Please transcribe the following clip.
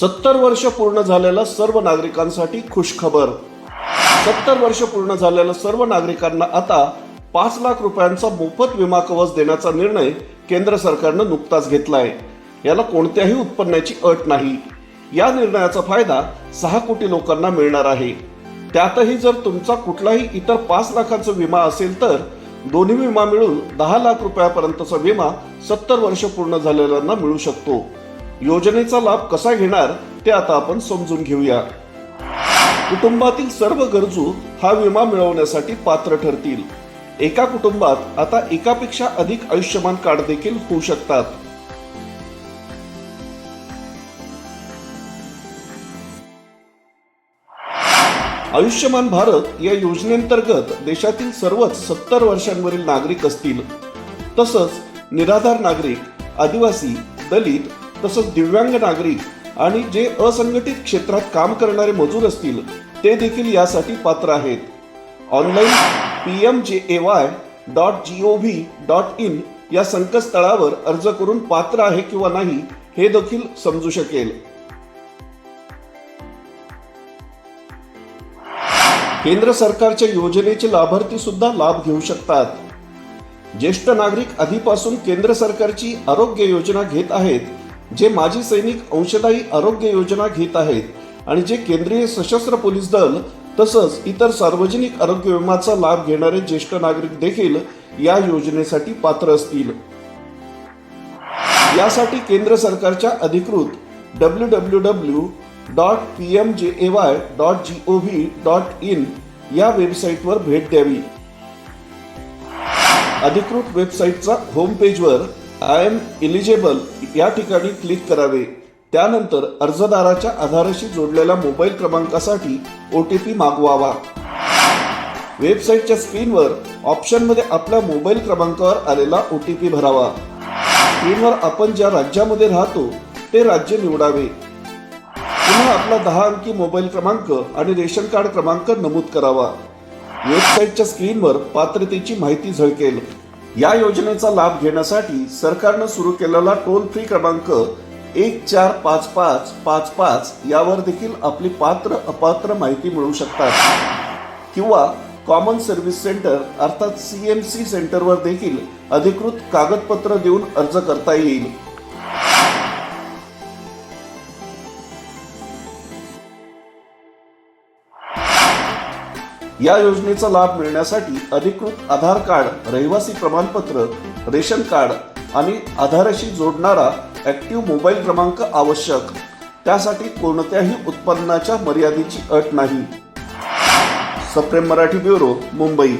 सत्तर वर्ष पूर्ण झालेल्या सर्व नागरिकांसाठी खुशखबर. सत्तर वर्ष पूर्ण झालेल्या सर्व नागरिकांना आता पाच लाख रुपयांचा मोफत विमा कवच देण्याचा निर्णय केंद्र सरकारनं नुकताच घेतलाय. याला कोणत्याही उत्पन्नाची अट नाही. या निर्णयाचा फायदा सहा कोटी लोकांना मिळणार आहे. त्यातही जर तुमचा कुठलाही इतर पाच लाखांचा विमा असेल तर दोन्ही विमा मिळून दहा लाख रुपयापर्यंतचा विमा सत्तर वर्ष पूर्ण झालेल्यांना मिळू शकतो. योजनेचा लाभ कसा घेणार ते आता आपण समजून घेऊया. कुटुंबातील सर्व गरजू हा विमा मिळवण्यासाठी पात्र ठरतील. एका कुटुंबात आता एकापेक्षा अधिक आयुष्यमान कार्ड देखील होऊ शकतात. आयुष्यमान भारत या योजनेअंतर्गत देशातील सर्वच सत्तर वर्षांवरील नागरिक असतील. तसंच निराधार नागरिक आदिवासी दलित तसंच दिव्यांग नागरिक आणि जे असंघटित क्षेत्रात काम करणारे मजूर असतील ते देखील यासाठी पात्र आहेत. Online P M J A Y dot G O V dot in या संकेतस्थळावर अर्ज करून पात्र आहे किंवा नाही हे देखील समजू शकेल. केंद्र सरकारच्या योजनेचे लाभार्थी सुद्धा लाभ घेऊ शकतात. ज्येष्ठ नागरिक आधीपासून केंद्र सरकारची आरोग्य योजना घेत आहेत जे माजी सैनिक अंशदायी आरोग्य योजना घेत आहेत आणि जे केंद्रीय सशस्त्र पोलीस दल तसंच इतर सार्वजनिक आरोग्य विमाचा लाभ घेणारे ज्येष्ठ नागरिक देखील या योजनेसाठी पात्र असतील. यासाठी केंद्र सरकारच्या अधिकृत W W W dot P M J A Y dot G O V dot in या वेबसाईटवर भेट द्यावी. अधिकृत वेबसाईटचा होम पेजवर आय एम इलिजिबल या ठिकाणी क्लिक करावे. त्यानंतर अर्जदाराच्या आधाराशी जोडलेल्या मोबाईल क्रमांकासाठी ओ टी पी मागवावा. वेबसाईटच्या स्क्रीनवर ऑप्शनमध्ये आपल्या मोबाईल क्रमांकावर आलेला ओ टी पी भरावा. स्क्रीनवर आपण ज्या राज्यामध्ये राहतो ते राज्य निवडावे. पुन्हा आपला दहा अंकी मोबाईल क्रमांक आणि रेशन कार्ड क्रमांक नमूद करावा. वेबसाईटच्या स्क्रीनवर पात्रतेची माहिती झळकेल. या योजनेचा लाभ घेण्यासाठी सरकारनं सुरू केलेला टोल फ्री क्रमांक एक चार पाच पाच पाच पाच यावर देखील आपली पात्र अपात्र माहिती मिळू शकतात. किंवा कॉमन सर्व्हिस सेंटर अर्थात सी एम सी सेंटरवर देखील अधिकृत कागदपत्र देऊन अर्ज करता येईल. या योजनेचा लाभ मिळण्यासाठी अधिकृत आधार कार्ड रहिवासी प्रमाणपत्र रेशन कार्ड आणि आधाराशी जोडणारा ॲक्टिव्ह मोबाईल क्रमांक आवश्यक. त्यासाठी कोणत्याही उत्पन्नाच्या मर्यादेची अट नाही. सप्रेम मराठी ब्युरो मुंबई.